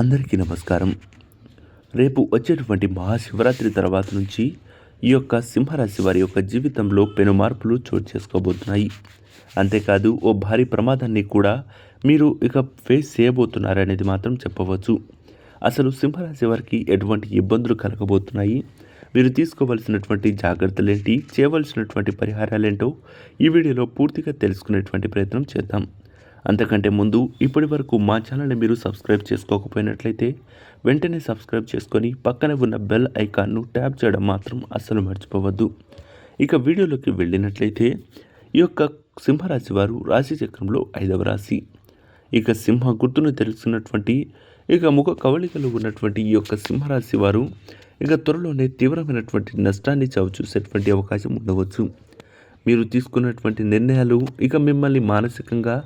అందరికీ నమస్కారం. రేపు వచ్చేటువంటి మహాశివరాత్రి తర్వాత నుంచి ఈ యొక్క సింహరాశి వారి యొక్క జీవితంలో పెను మార్పులు చోటు చేసుకోబోతున్నాయి. అంతేకాదు ఓ భారీ ప్రమాదాన్ని కూడా మీరు ఇక ఫేస్ చేయబోతున్నారనేది మాత్రం చెప్పవచ్చు. అసలు సింహరాశి వారికి ఎటువంటి ఇబ్బందులు కలగబోతున్నాయి? మీరు తీసుకోవలసినటువంటి జాగ్రత్తలేంటి? చేయవలసినటువంటి పరిహారాలేంటో ఈ వీడియోలో పూర్తిగా తెలుసుకునేటువంటి ప్రయత్నం చేద్దాం. అంతకంటే ముందు ఇప్పటి వరకు మా ఛానల్ని మీరు సబ్స్క్రైబ్ చేసుకోకపోయినట్లయితే వెంటనే సబ్స్క్రైబ్ చేసుకొని పక్కనే ఉన్న బెల్ ఐకాన్ను ట్యాప్ చేయడం మాత్రం అస్సలు మర్చిపోవద్దు. ఇక వీడియోలోకి వెళ్ళినట్లయితే ఈ యొక్క సింహరాశి వారు రాశి చక్రంలో ఐదవ రాశి. ఇక సింహ గుర్తును తెలుసుకున్నటువంటి ఇక ముఖ కవళికలు ఉన్నటువంటి ఈ యొక్క సింహరాశి వారు ఇక త్వరలోనే తీవ్రమైనటువంటి నష్టాన్ని చవిచూసేటువంటి అవకాశం ఉండవచ్చు. మీరు తీసుకున్నటువంటి నిర్ణయాలు ఇక మిమ్మల్ని మానసికంగా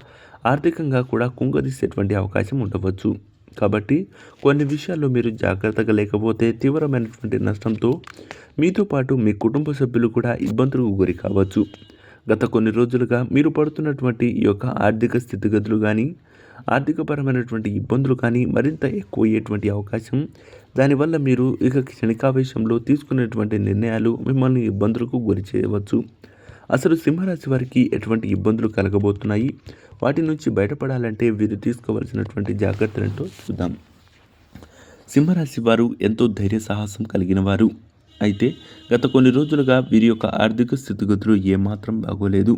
ఆర్థికంగా కూడా కుంగదీసేటువంటి అవకాశం ఉండవచ్చు. కాబట్టి కొన్ని విషయాల్లో మీరు జాగ్రత్తగా లేకపోతే తీవ్రమైనటువంటి నష్టంతో మీతో పాటు మీ కుటుంబ సభ్యులు కూడా ఇబ్బందులకు గురి కావచ్చు. గత కొన్ని రోజులుగా మీరు పడుతున్నటువంటి ఈ యొక్క ఆర్థిక స్థితిగతులు కానీ ఆర్థికపరమైనటువంటి ఇబ్బందులు కానీ మరింత ఎక్కువ అయ్యేటువంటి అవకాశం దానివల్ల మీరు ఇక క్షణికావేశంలో తీసుకునేటువంటి నిర్ణయాలు మిమ్మల్ని ఇబ్బందులకు గురి చేయవచ్చు. అసలు సింహరాశి వారికి ఎటువంటి ఇబ్బందులు కలగబోతున్నాయి? వాటి నుంచి బయటపడాలంటే వీరు తీసుకోవాల్సినటువంటి జాగ్రత్తలతో చూద్దాం. సింహరాశి వారు ఎంతో ధైర్య సాహసం కలిగిన వారు. అయితే గత కొన్ని రోజులుగా వీరి యొక్క ఆర్థిక స్థితిగతులు ఏమాత్రం బాగోలేదు.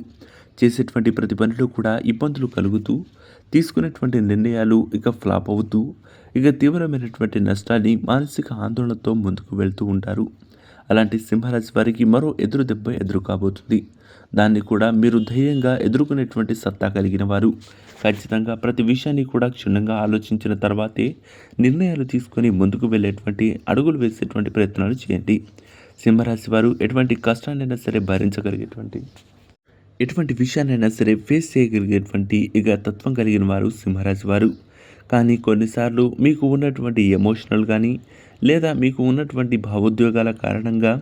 చేసేటువంటి ప్రతి పనిలో కూడా ఇబ్బందులు కలుగుతూ తీసుకునేటువంటి నిర్ణయాలు ఇక ఫ్లాప్ అవుతూ ఇక తీవ్రమైనటువంటి నష్టాన్ని మానసిక ఆందోళనతో ముందుకు వెళ్తూ ఉంటారు. అలాంటి సింహరాశి వారికి మరో ఎదురు దెబ్బ ఎదురు కాబోతుంది. దాన్ని కూడా మీరు ధైర్యంగా ఎదుర్కొనేటువంటి సత్తా కలిగిన వారు. ఖచ్చితంగా ప్రతి విషయాన్ని కూడా క్షుణ్ణంగా ఆలోచించిన తర్వాతే నిర్ణయాలు తీసుకొని ముందుకు వెళ్ళేటువంటి అడుగులు వేసేటువంటి ప్రయత్నాలు చేయండి. సింహరాశి వారు ఎటువంటి కష్టాన్నైనా సరే భరించగలిగేటువంటి ఎటువంటి విషయాన్నైనా సరే ఫేస్ చేయగలిగేటువంటి ఇక తత్వం కలిగిన వారు సింహరాశి వారు. కానీ కొన్నిసార్లు మీకు ఉన్నటువంటి ఎమోషనల్ కానీ లేదా మీకు ఉన్నటువంటి భావోద్వేగాల కారణంగా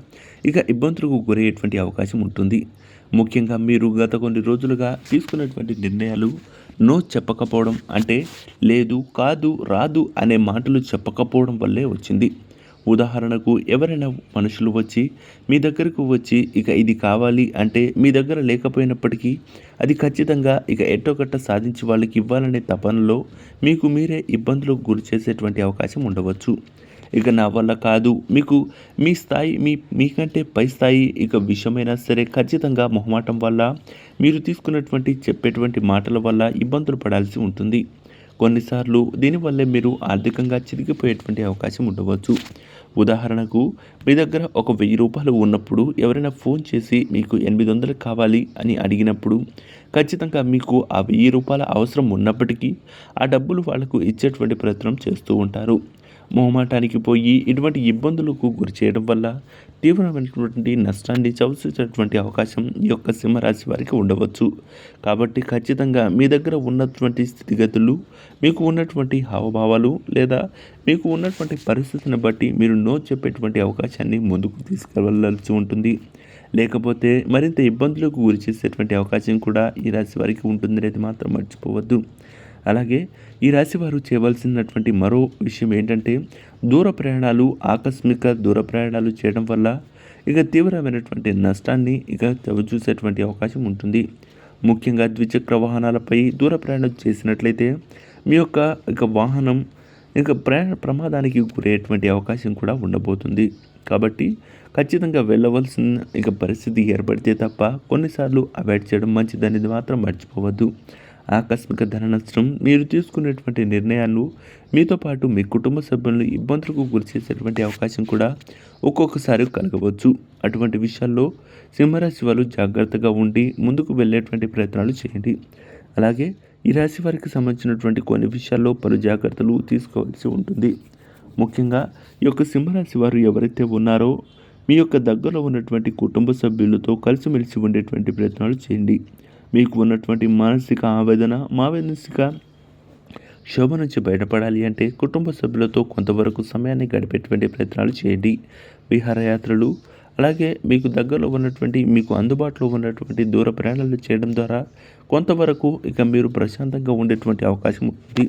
ఇక ఇబ్బందులకు గురయ్యేటువంటి అవకాశం ఉంటుంది. ముఖ్యంగా మీరు గత కొన్ని రోజులుగా తీసుకున్నటువంటి నిర్ణయాలు నో చెప్పకపోవడం అంటే లేదు కాదు రాదు అనే మాటలు చెప్పకపోవడం వల్లే వచ్చింది. ఉదాహరణకు ఎవరైనా మనుషులు వచ్చి మీ దగ్గరకు వచ్చి ఇక ఇది కావాలి అంటే మీ దగ్గర లేకపోయినప్పటికీ అది ఖచ్చితంగా ఇక ఎట్టోకట్ట సాధించి వాళ్ళకి ఇవ్వాలనే తపనలో మీకు మీరే ఇబ్బందులకు గురి చేసేటువంటి అవకాశం ఉండవచ్చు. ఇక నా వల్ల కాదు. మీకు మీ స్థాయి మీ మీకంటే పై స్థాయి ఇక విషయమైనా సరే ఖచ్చితంగా మొహమాటం వల్ల మీరు తీసుకున్నటువంటి చెప్పేటువంటి మాటల వల్ల ఇబ్బందులు పడాల్సి ఉంటుంది. కొన్నిసార్లు దీనివల్లే మీరు ఆర్థికంగా చిరిగిపోయేటువంటి అవకాశం ఉండవచ్చు. ఉదాహరణకు మీ దగ్గర ఒక వెయ్యి రూపాయలు ఉన్నప్పుడు ఎవరైనా ఫోన్ చేసి మీకు ఎనిమిది వందలు కావాలి అని అడిగినప్పుడు ఖచ్చితంగా మీకు ఆ వెయ్యి రూపాయల అవసరం ఉన్నప్పటికీ ఆ డబ్బులు వాళ్ళకు ఇచ్చేటువంటి ప్రయత్నం చేస్తూ ఉంటారు. మొహమాటానికి పోయి ఇటువంటి ఇబ్బందులకు గురి చేయడం వల్ల తీవ్రమైనటువంటి నష్టాన్ని చవిచేటటువంటి అవకాశం ఈ యొక్క సింహరాశి వారికి ఉండవచ్చు. కాబట్టి ఖచ్చితంగా మీ దగ్గర ఉన్నటువంటి స్థితిగతులు మీకు ఉన్నటువంటి హావభావాలు లేదా మీకు ఉన్నటువంటి పరిస్థితిని బట్టి మీరు నో చెప్పేటువంటి అవకాశాన్ని ముందుకు తీసుకెళ్ళవలసి ఉంటుంది. లేకపోతే మరింత ఇబ్బందులకు గురి చేసేటువంటి అవకాశం కూడా ఈ రాశి వారికి ఉంటుందనేది మాత్రం మర్చిపోవద్దు. అలాగే ఈ రాశి వారు చేయవలసినటువంటి మరో విషయం ఏంటంటే దూర ప్రయాణాలు ఆకస్మిక దూర ప్రయాణాలు చేయడం వల్ల ఇక తీవ్రమైనటువంటి నష్టాన్ని ఇక చూసేటువంటి అవకాశం ఉంటుంది. ముఖ్యంగా ద్విచక్ర వాహనాలపై దూర ప్రయాణం చేసినట్లయితే మీ యొక్క ఇక వాహనం ఇక ప్రయాణ ప్రమాదానికి గురయ్యేటువంటి అవకాశం కూడా ఉండబోతుంది. కాబట్టి ఖచ్చితంగా వెళ్ళవలసిన ఇక పరిస్థితి ఏర్పడితే తప్ప కొన్నిసార్లు అవాయిడ్ చేయడం మంచిదనేది మాత్రం మర్చిపోవద్దు. ఆకస్మిక ధన నష్టం మీరు తీసుకునేటువంటి నిర్ణయాలు మీతో పాటు మీ కుటుంబ సభ్యులను ఇబ్బందులకు గురి చేసేటువంటి అవకాశం కూడా ఒక్కొక్కసారి కలగవచ్చు. అటువంటి విషయాల్లో సింహరాశి వాళ్ళు జాగ్రత్తగా ఉండి ముందుకు వెళ్ళేటువంటి ప్రయత్నాలు చేయండి. అలాగే ఈ రాశి వారికి సంబంధించినటువంటి కొన్ని విషయాల్లో పలు జాగ్రత్తలు తీసుకోవాల్సి ఉంటుంది. ముఖ్యంగా ఈ యొక్క సింహరాశి వారు ఎవరైతే ఉన్నారో మీ యొక్క దగ్గరలో ఉన్నటువంటి కుటుంబ సభ్యులతో కలిసిమెలిసి ఉండేటువంటి ప్రయత్నాలు చేయండి. మీకు ఉన్నటువంటి మానసిక ఆవేదన మానసిక శోభ నుంచి బయటపడాలి అంటే కుటుంబ సభ్యులతో కొంతవరకు సమయాన్ని గడిపేటువంటి ప్రయత్నాలు చేయండి. విహారయాత్రలు అలాగే మీకు దగ్గరలో ఉన్నటువంటి మీకు అందుబాటులో ఉన్నటువంటి దూర ప్రయాణాలు చేయడం ద్వారా కొంతవరకు ఇక మీరు ప్రశాంతంగా ఉండేటువంటి అవకాశం ఉంది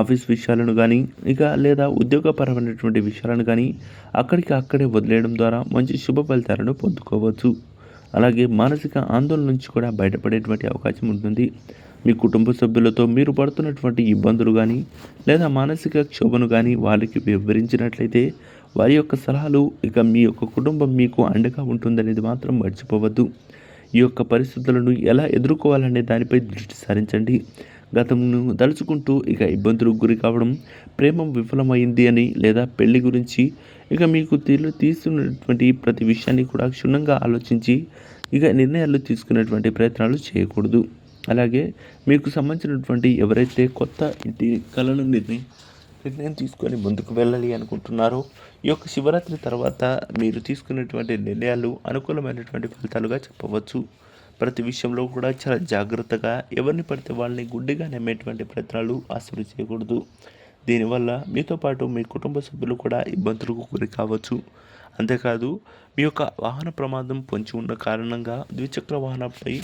ఆఫీస్ విషయాలను కానీ ఇక లేదా ఉద్యోగపరమైనటువంటి విషయాలను కానీ అక్కడికి అక్కడే వదిలేయడం ద్వారా మంచి శుభ ఫలితాలను పొందుకోవచ్చు. అలాగే మానసిక ఆందోళన నుంచి కూడా బయటపడేటువంటి అవకాశం ఉంటుంది. మీ కుటుంబ సభ్యులతో మీరు పడుతున్నటువంటి ఇబ్బందులు కానీ లేదా మానసిక క్షోభను కానీ వారికి వివరించినట్లయితే వారి యొక్క సలహాలు ఇక మీ యొక్క కుటుంబం మీకు అండగా ఉంటుందనేది మాత్రం మర్చిపోవద్దు. ఈ యొక్క పరిస్థితులను ఎలా ఎదుర్కోవాలనే దానిపై దృష్టి సారించండి. గతంను తలుచుకుంటూ ఇక ఇబ్బందులకు గురి కావడం ప్రేమ విఫలమైంది అని లేదా పెళ్ళి గురించి ఇక మీకు తీరు తీసుకున్నటువంటి ప్రతి విషయాన్ని కూడా క్షుణ్ణంగా ఆలోచించి ఇక నిర్ణయాలు తీసుకునేటువంటి ప్రయత్నాలు చేయకూడదు. అలాగే మీకు సంబంధించినటువంటి ఎవరైతే కొత్త ఇంటి కళను నిర్ణయం నిర్ణయం తీసుకొని ముందుకు వెళ్ళాలి అనుకుంటున్నారో ఈ యొక్క శివరాత్రి తర్వాత మీరు తీసుకున్నటువంటి నిర్ణయాలు అనుకూలమైనటువంటి ఫలితాలుగా చెప్పవచ్చు. ప్రతి విషయంలో కూడా చాలా జాగ్రత్తగా ఎవరిని పడితే వాళ్ళని గుడ్డిగా నమ్మేటువంటి ప్రయత్నాలు అసలు చేయకూడదు. దీనివల్ల మీతో పాటు మీ కుటుంబ సభ్యులు కూడా ఇబ్బందులకు గురి కావచ్చు. అంతేకాదు మీ యొక్క వాహన ప్రమాదం పొంచి ఉన్న కారణంగా ద్విచక్ర వాహనంపై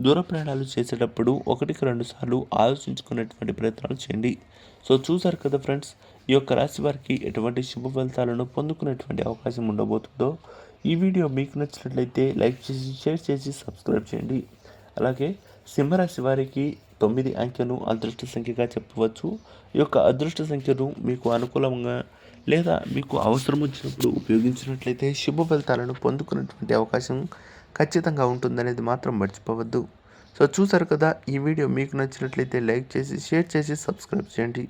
దూర ప్రయాణాలు చేసేటప్పుడు ఒకటికి రెండు సార్లు ఆలోచించుకునేటువంటి ప్రయత్నాలు చేయండి. సో చూసారు కదా ఫ్రెండ్స్ ఈ యొక్క రాశి వారికి ఎటువంటి శుభ ఫలితాలను పొందుకునేటువంటి అవకాశం ఉండబోతుందో ఈ వీడియో మీకు నచ్చినట్లయితే లైక్ చేసి షేర్ చేసి సబ్స్క్రైబ్ చేయండి. అలాగే సింహరాశి వారికి తొమ్మిది అంకెను అదృష్ట సంఖ్యగా చెప్పవచ్చు. ఈ యొక్క అదృష్ట సంఖ్యను మీకు అనుకూలంగా లేదా మీకు అవసరం వచ్చినప్పుడు ఉపయోగించినట్లయితే శుభ ఫలితాలను పొందుకునేటువంటి అవకాశం ఖచ్చితంగా ఉంటుందనేది మాత్రం మర్చిపోవద్దు. సో చూసారు కదా ఈ వీడియో మీకు నచ్చినట్లయితే లైక్ చేసి షేర్ చేసి సబ్స్క్రైబ్ చేయండి.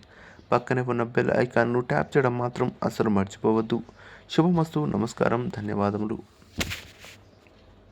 పక్కనే ఉన్న బెల్ ఐకాన్ను ట్యాప్ చేయడం మాత్రం అసలు మర్చిపోవద్దు. శుభమస్తు నమస్కారం ధన్యవాదములు.